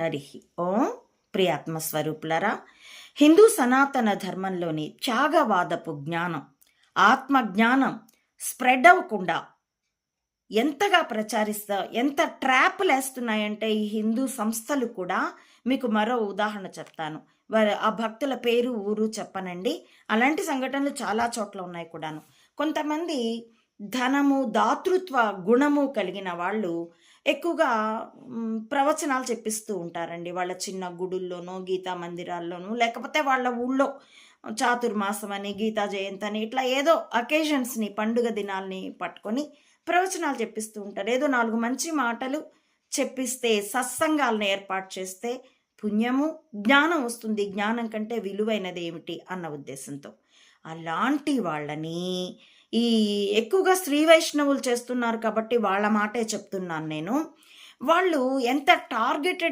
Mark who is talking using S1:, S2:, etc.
S1: హరి ఓం ప్రియాత్మ స్వరూపులరా. హిందూ సనాతన ధర్మంలోని త్యాగవాదపు జ్ఞానం ఆత్మజ్ఞానం స్ప్రెడ్ అవ్వకుండా ఎంతగా ప్రచారిస్తా ఎంత ట్రాప్లు వేస్తున్నాయంటే ఈ హిందూ సంస్థలు కూడా మీకు మరో ఉదాహరణ చెప్తాను. వారు ఆ భక్తుల పేరు ఊరు చెప్పనండి. అలాంటి సంఘటనలు చాలా చోట్ల ఉన్నాయి కూడాను. కొంతమంది ధనము దాతృత్వ గుణము కలిగిన వాళ్ళు ఎక్కువగా ప్రవచనాలు చెప్పిస్తూ ఉంటారండి. వాళ్ళ చిన్న గుడుల్లోనో గీతా మందిరాల్లోనూ లేకపోతే వాళ్ళ ఊళ్ళో చాతుర్మాసం అని గీతా జయంతి అని ఇట్లా ఏదో అకేషన్స్ని పండుగ దినాల్ని పట్టుకొని ప్రవచనాలు చెప్పిస్తూ ఉంటారు. ఏదో నాలుగు మంచి మాటలు చెప్పిస్తే సత్సంగాలను ఏర్పాటు చేస్తే పుణ్యము జ్ఞానం వస్తుంది. జ్ఞానం కంటే విలువైనది ఏమిటి? అన్న ఉద్దేశంతో. అలాంటి వాళ్ళని ఈ ఎక్కువగా స్త్రీ వైష్ణవులు చేస్తున్నారు కాబట్టి వాళ్ళ మాటే చెప్తున్నాను నేను. వాళ్ళు ఎంత టార్గెటెడ్